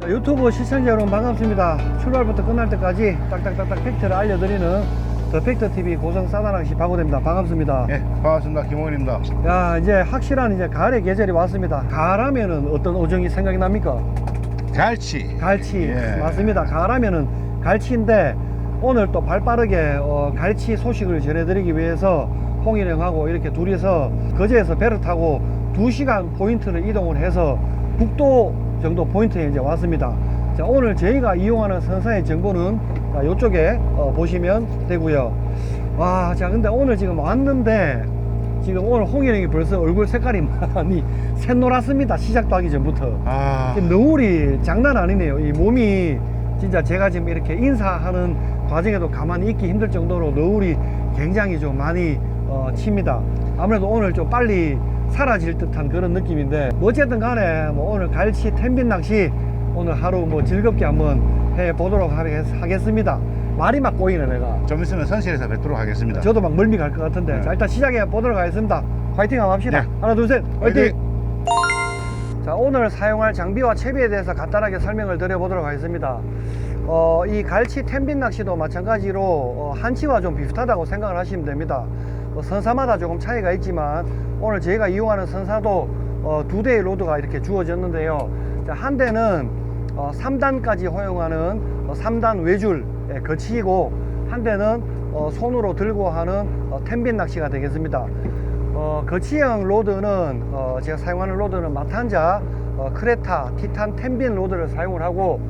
자, 유튜브 시청자 여러분 반갑습니다. 출발부터 끝날 때까지 딱딱딱딱 팩트를 알려드리는 더 팩트 TV 고성 사다낚시 박고됩니다. 반갑습니다. 예, 반갑습니다. 김홍일입니다. 야 이제 확실한 이제 가을의 계절이 왔습니다. 가을하면은 어떤 오정이 생각이 납니까? 갈치. 갈치 예. 맞습니다. 가을하면은 갈치인데 오늘 또 발빠르게 어, 갈치 소식을 전해드리기 위해서 홍일영하고 이렇게 둘이서 거제에서 배를 타고 2시간 포인트를 이동을 해서 북도 정도 포인트에 이제 왔습니다. 자, 오늘 저희가 이용하는 선사의 정보는 자, 이쪽에 어, 보시면 되고요. 와, 자, 근데 오늘 지금 왔는데 지금 오늘 홍일영이 벌써 얼굴 색깔이 많이 샛노랗습니다. 시작도 하기 전부터. 아, 지금 너울이 장난 아니네요. 이 몸이 진짜 제가 지금 이렇게 인사하는 과정에도 가만히 있기 힘들 정도로 너울이 굉장히 좀 많이 어, 칩니다. 아무래도 오늘 좀 빨리 사라질 듯한 그런 느낌인데 뭐 어쨌든 간에 뭐 오늘 갈치 텐빈 낚시 오늘 하루 뭐 즐겁게 한번 해 보도록 하겠습니다. 말이 막 꼬이네 내가. 좀 있으면 선실에서 뵙도록 하겠습니다. 저도 막 멀미 갈 것 같은데 네. 자 일단 시작해 보도록 하겠습니다 화이팅 한번 합시다 네. 하나 둘셋 화이팅 화이팅! 자 오늘 사용할 장비와 채비에 대해서 간단하게 설명을 드려보도록 하겠습니다 어, 이 갈치 텐빈 낚시도 마찬가지로 어, 한치와 좀 비슷하다고 생각을 하시면 됩니다 뭐 선사마다 조금 차이가 있지만 오늘 저희가 이용하는 선사도 어, 두 대의 로드가 이렇게 주어졌는데요 자, 한 대는 어, 3단까지 허용하는 어, 3단 외줄 예, 거치이고 한 대는 어, 손으로 들고 하는 어, 텐빈 낚시가 되겠습니다. 어, 거치형 로드는 어, 제가 사용하는 로드는 마탄자, 어, 크레타, 티탄 텐빈 로드를 사용을 하고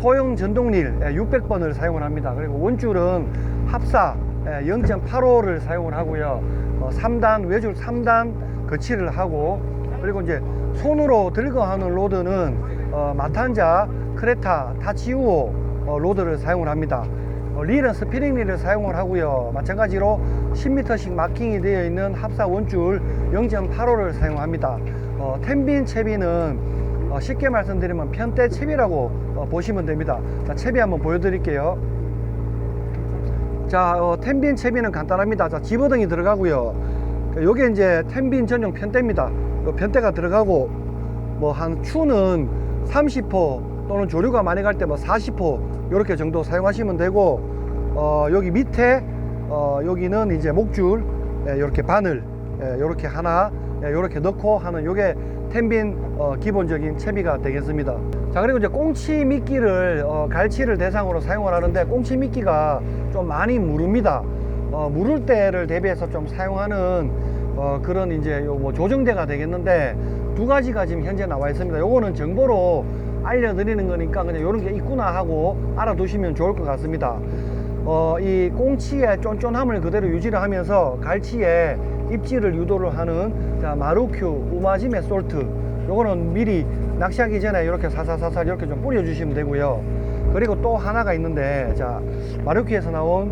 소형 전동릴 600번을 사용을 합니다. 그리고 원줄은 합사 0.85를 사용을 하고요. 어, 3단 외줄 3단 거치를 하고 그리고 이제 손으로 들고 하는 로드는 어, 마탄자, 크레타, 타치우오 어, 로드를 사용을 합니다. 어, 릴은 스피링 릴을 사용을 하고요. 마찬가지로 10m씩 마킹이 되어 있는 합사 원줄 0.85를 사용합니다. 어, 텐빈 채비는 어, 쉽게 말씀드리면 편대 채비라고 어, 보시면 됩니다. 자, 채비 한번 보여드릴게요. 자, 어, 텐빈 채비는 간단합니다. 자, 집어등이 들어가고요. 그 요게 이제 텐빈 전용 편대입니다. 요 편대가 들어가고 뭐 한 추는 30호 또는 조류가 많이 갈 때 뭐 40호 요렇게 정도 사용하시면 되고 어, 여기 밑에 어, 여기는 이제 목줄 예, 요렇게 바늘 예, 요렇게 하나 예, 요렇게 넣고 하는 요게 텐빈 어, 기본적인 채비가 되겠습니다. 자 그리고 이제 꽁치 미끼를 어, 갈치를 대상으로 사용을 하는데 꽁치 미끼가 좀 많이 무릅니다. 어, 무를 때를 대비해서 좀 사용하는 어, 그런 이제 요뭐 조정대가 되겠는데 두 가지가 지금 현재 나와 있습니다. 요거는 정보로 알려드리는 거니까 그냥 요런 게 있구나 하고 알아두시면 좋을 것 같습니다. 어, 이 꽁치의 쫀쫀함을 그대로 유지를 하면서 갈치의 입질을 유도를 하는 자, 마루큐 우마지메 솔트 요거는 미리 낚시하기 전에 이렇게 사사사사 이렇게 좀 뿌려주시면 되고요. 그리고 또 하나가 있는데 자 마루큐에서 나온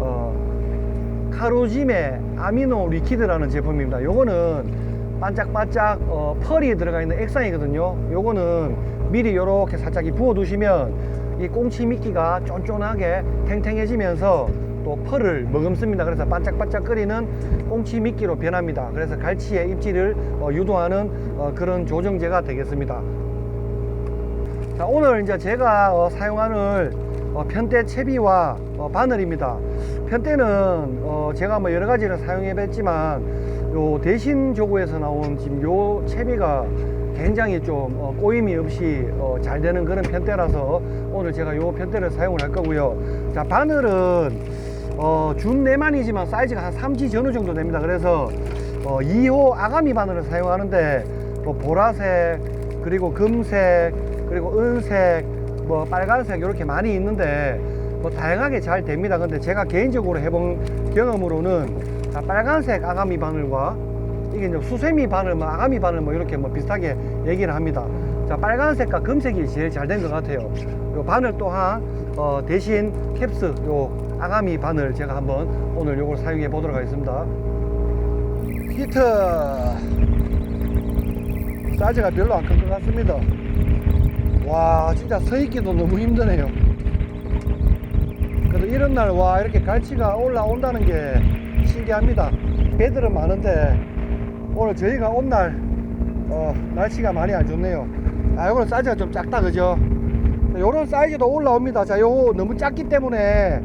어, 카루짐의 아미노 리퀴드라는 제품입니다. 요거는 반짝반짝 어, 펄이 들어가 있는 액상이거든요. 요거는 미리 요렇게 살짝 이 부어 두시면 이 꽁치 미끼가 쫀쫀하게 탱탱해지면서 또 펄을 머금습니다. 그래서 반짝반짝 끓이는 꽁치 미끼로 변합니다. 그래서 갈치의 입질을 어, 유도하는 어, 그런 조정제가 되겠습니다. 자, 오늘 이제 제가 어, 사용하는 어, 편대 채비와 어, 바늘입니다. 편대는 어, 제가 뭐 여러 가지를 사용해 봤지만 요 대신 조구에서 나온 지금 요 채비가 굉장히 좀 어, 꼬임이 없이 어, 잘 되는 그런 편대라서 오늘 제가 요 편대를 사용을 할 거고요. 자, 바늘은 어, 준 내만이지만 사이즈가 한 3지 전후 정도 됩니다. 그래서 어, 2호 아가미 바늘을 사용하는데 뭐 보라색 그리고 금색 그리고 은색 뭐 빨간색 이렇게 많이 있는데 뭐 다양하게 잘 됩니다. 근데 제가 개인적으로 해본 경험으로는 자, 빨간색 아가미 바늘과 이게 이제 수세미 바늘, 뭐 아가미 바늘 뭐 이렇게 뭐 비슷하게 얘기를 합니다. 자, 빨간색과 금색이 제일 잘 된 것 같아요. 요 바늘 또한 어, 대신 캡스 요 아가미 바늘 제가 한번 오늘 요걸 사용해 보도록 하겠습니다. 히트 사이즈가 별로 안 큰 것 같습니다. 와 진짜 서 있기도 너무 힘드네요. 그래도 이런 날 와 이렇게 갈치가 올라온다는 게 신기합니다. 배들은 많은데 오늘 저희가 온 날 어, 날씨가 많이 안 좋네요. 아 이거는 사이즈가 좀 작다 그죠? 요런 사이즈도 올라옵니다. 자, 요거 너무 작기 때문에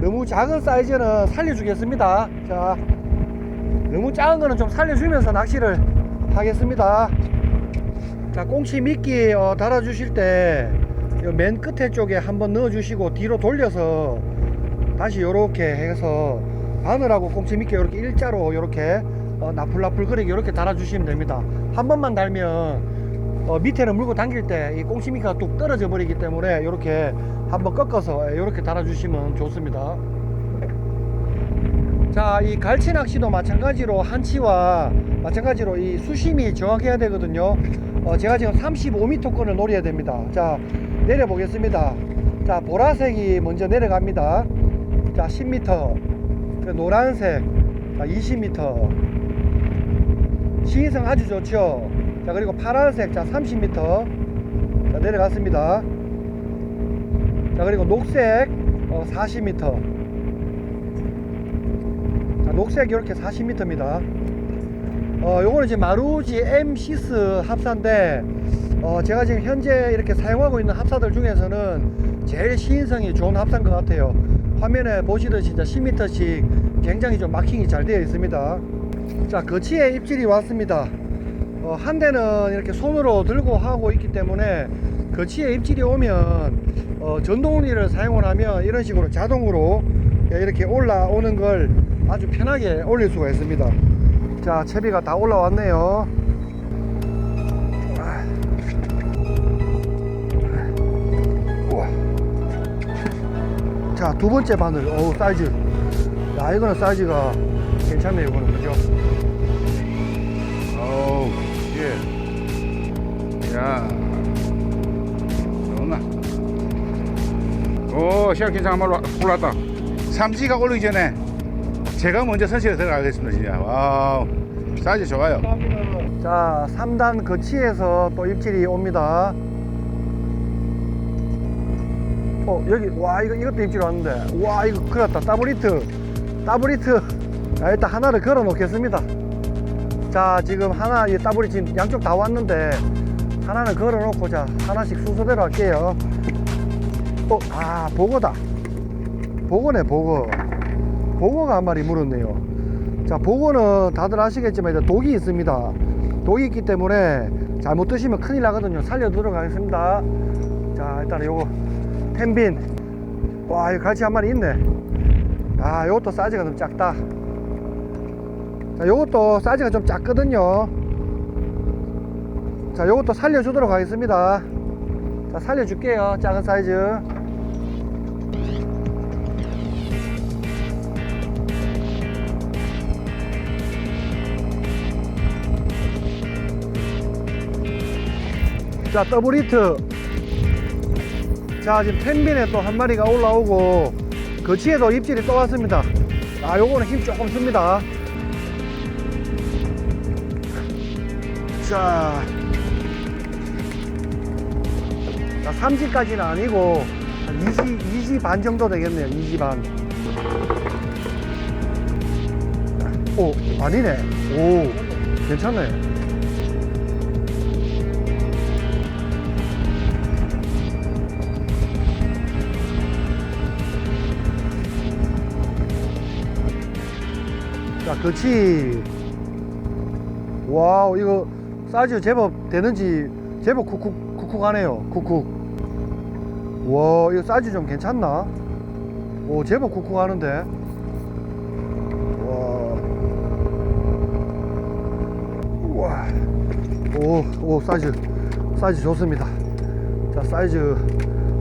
너무 작은 사이즈는 살려주겠습니다. 자, 너무 작은 거는 좀 살려주면서 낚시를 하겠습니다. 자, 꽁치 미끼 어, 달아주실 때 맨 끝에 쪽에 한번 넣어주시고 뒤로 돌려서 다시 요렇게 해서 바늘하고 꽁치 미끼 이렇게 일자로 이렇게 어, 나풀나풀거리게 이렇게 달아주시면 됩니다. 한 번만 달면 어, 밑에는 물고 당길 때 이 꽁치 미끼가 뚝 떨어져 버리기 때문에 이렇게 한번 꺾어서 이렇게 달아주시면 좋습니다. 자, 이 갈치 낚시도 마찬가지로 한치와 마찬가지로 이 수심이 정확해야 되거든요. 어, 제가 지금 35m 권을 노려야 됩니다. 자, 내려 보겠습니다. 자, 보라색이 먼저 내려갑니다. 자, 10m. 그 노란색, 자, 20m. 시인성 아주 좋죠. 자, 그리고 파란색, 자, 30m. 자, 내려갔습니다. 자, 그리고 녹색, 어, 40m. 자, 녹색 이렇게 40m입니다. 어, 요거는 지금 마루지 M 시스 합사인데, 어, 제가 지금 현재 이렇게 사용하고 있는 합사들 중에서는 제일 시인성이 좋은 합사인 것 같아요. 화면에 보시듯이 이제 10m씩 굉장히 좀 마킹이 잘 되어 있습니다. 자, 거치에 입질이 왔습니다. 어, 한 대는 이렇게 손으로 들고 하고 있기 때문에 거치에 입질이 오면 어, 전동리를 사용을 하면 이런 식으로 자동으로 이렇게 올라오는 걸 아주 편하게 올릴 수가 있습니다. 자, 채비가 다 올라왔네요. 자, 두 번째 바늘. 어우, 사이즈. 야, 이거는 사이즈가 괜찮네요, 이거는. 그죠? 어우, 예. 야. 좋나? 오, 시작기장 한번 올랐다. 삼지가 올리기 전에 제가 먼저 선실에 들어가겠습니다, 진짜. 와우. 사이즈 좋아요. 자, 3단 거치에서 또 입질이 옵니다. 어, 여기, 와, 이거, 이것도 입질 왔는데. 와, 이거 큰일 났다. 더블 히트. 더블 히트. 자, 일단 하나를 걸어 놓겠습니다. 자, 지금 하나, 이 더블이 지금 양쪽 다 왔는데, 하나는 걸어 놓고, 자, 하나씩 순서대로 할게요. 어, 아, 보고다. 보고네, 보고. 보고가 한 마리 물었네요. 자, 보고는 다들 아시겠지만 이제 독이 있습니다. 독이 있기 때문에 잘못 드시면 큰일 나거든요. 살려 들어가겠습니다. 자, 일단 요거 텐빈. 와, 이거 갈치 한 마리 있네. 아, 요것도 사이즈가 좀 작다. 자, 요것도 사이즈가 좀 작거든요. 자, 요것도 살려주도록 하겠습니다. 자, 살려줄게요. 작은 사이즈. 자, 더블 히트. 자, 지금 텐빈에 또 한 마리가 올라오고, 거치에도 입질이 또 왔습니다. 아, 요거는 힘 조금 씁니다. 자. 자, 3지까지는 아니고, 한 2지, 2지 반 정도 되겠네요. 2지 반. 오, 아니네. 오, 괜찮네. 자, 그렇지. 와우, 이거 사이즈 제법 되는지 제법 쿡쿡, 쿡쿡 하네요. 쿡쿡. 와, 이거 사이즈 좀 괜찮나? 오, 제법 쿡쿡 하는데. 와. 우와. 오, 오, 사이즈. 사이즈 좋습니다. 자, 사이즈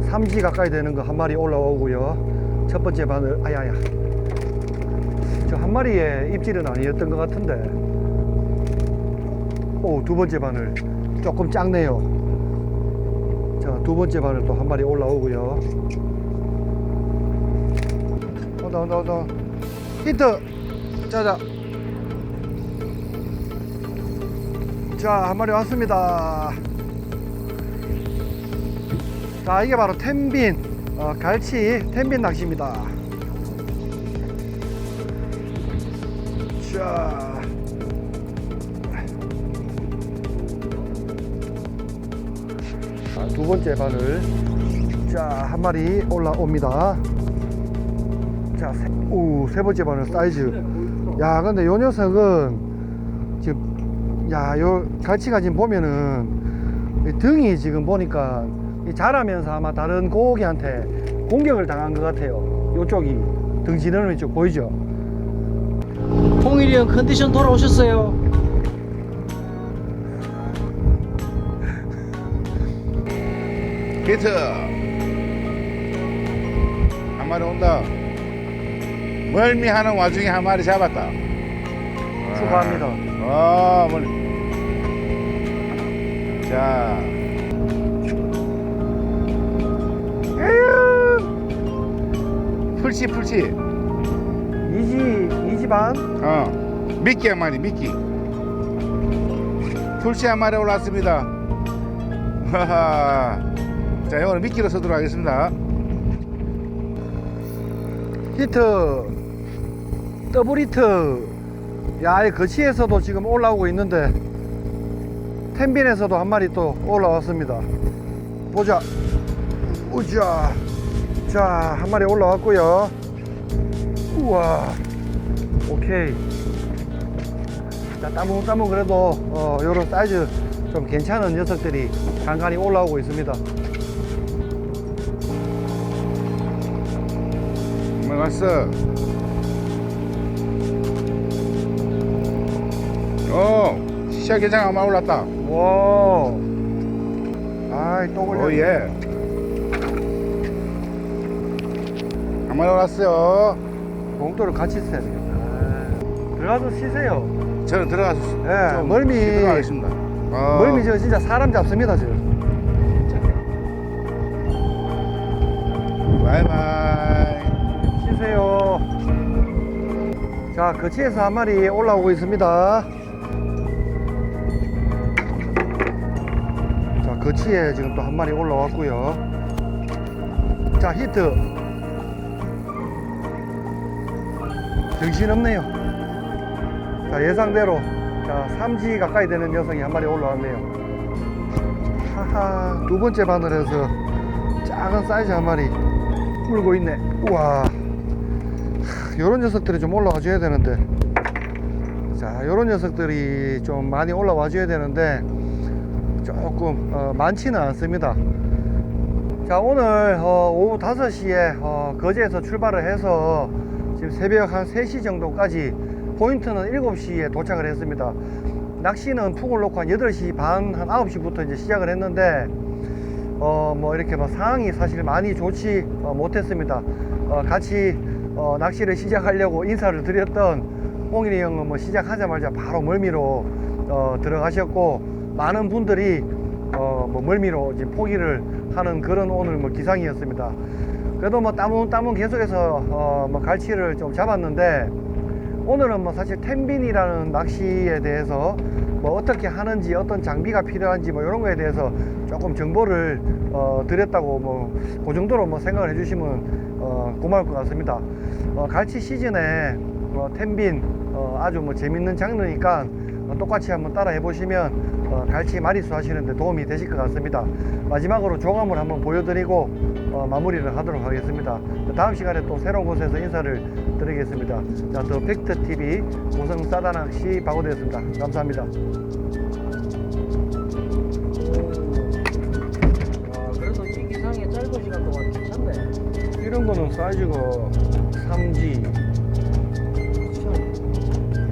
3G 가까이 되는 거 한 마리 올라오고요. 첫 번째 바늘, 아야야. 저 한 마리의 입질은 아니었던 것 같은데 오 두 번째 바늘. 조금 작네요. 자 두 번째 바늘 또 한 마리 올라오고요. 온다 온다 온다. 히트! 자자. 자 한 마리 왔습니다. 자 이게 바로 텐빈 어, 갈치 텐빈 낚시입니다. 자. 번째 바늘. 자, 한 마리 올라옵니다. 자, 세, 오, 세 번째 바늘 사이즈. 야, 근데 요 녀석은 지금, 야, 요 갈치가 지금 보면은 이 등이 지금 보니까 이 자라면서 아마 다른 고기한테 공격을 당한 것 같아요. 요쪽이 등 지느러미 쪽 보이죠? 홍일이 형 컨디션 돌아오셨어요. 히트 한 마리 온다. 멀미하는 와중에 한 마리 잡았다. 축하합니다. 아 멀리 자. 풀치 풀치 이지, 이지 반? 어. 미끼 한 마리 미끼. 풀치 한 마리 올랐습니다. 하하 자 이거는 미끼로 쓰도록 하겠습니다. 히트. 더블 히트. 야, 이 거치에서도 지금 올라오고 있는데 텐빈에서도 한 마리 또 올라왔습니다. 보자. 우자. 자 한 마리 올라왔고요. 우와. 오케이. 자 따문따문 그래도 어 요런 사이즈 좀 괜찮은 녀석들이 간간히 올라오고 있습니다 넘어갔어. 어, 시작 괜찮아. 마 올랐다. 와 아이 또 걸려 오, 예. 한 마리 올랐어요. 봉돌을 같이 써야 되겠다. 아, 들어가서 쉬세요. 저는 들어가서 예, 좀 멀미. 쉬도록 하겠습니다. 어, 멀미 저 진짜 사람 잡습니다, 저. 바이바이. 쉬세요. 자, 거치에서 한 마리 올라오고 있습니다. 자, 거치에 지금 또 한 마리 올라왔고요. 자, 히트. 정신없네요. 자, 예상대로. 자, 3지 가까이 되는 녀석이 한 마리 올라왔네요. 하하, 두 번째 바늘에서 작은 사이즈 한 마리 물고 있네. 우와. 요런 녀석들이 좀 올라와 줘야 되는데. 자, 요런 녀석들이 좀 많이 올라와 줘야 되는데 조금 어, 많지는 않습니다. 자, 오늘 어, 오후 5시에 어, 거제에서 출발을 해서 지금 새벽 한 3시 정도까지 포인트는 7시에 도착을 했습니다. 낚시는 푹을 놓고 한 8시 반, 한 9시부터 이제 시작을 했는데 어, 뭐 이렇게 뭐 상황이 사실 많이 좋지 어, 못했습니다. 어, 같이 어, 낚시를 시작하려고 인사를 드렸던 홍일이 형은 뭐 시작하자마자 바로 멀미로 어, 들어가셨고 많은 분들이 어, 뭐 멀미로 이제 포기를 하는 그런 오늘 뭐 기상이었습니다. 그래도 뭐 따문 따문 계속해서 어, 뭐 갈치를 좀 잡았는데 오늘은 뭐 사실 텐빈이라는 낚시에 대해서 뭐 어떻게 하는지 어떤 장비가 필요한지 뭐 이런 거에 대해서 조금 정보를 어, 드렸다고 뭐 그 정도로 뭐 생각을 해주시면 어, 고마울 것 같습니다. 어, 갈치 시즌에 어, 텐빈 어, 아주 뭐 재밌는 장르니까 어, 똑같이 한번 따라 해 보시면 어, 갈치 마리수 하시는데 도움이 되실 것 같습니다. 마지막으로 조감을 한번 보여드리고 어, 마무리를 하도록 하겠습니다. 다음 시간에 또 새로운 곳에서 인사를 드리겠습니다. 자, 더 팩트 TV 고성 싸다낚시 박오대였습니다. 감사합니다. 아, 그래도 이 기상에 짧은 시간 동안. 이런 거는 사이즈가 3G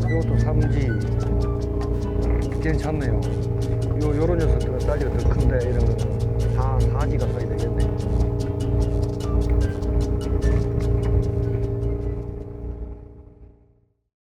이것도 3G 괜찮네요. 요, 요런 녀석들은 사이즈가 더 큰데 이런 거는. 4, 4G가 써야 돼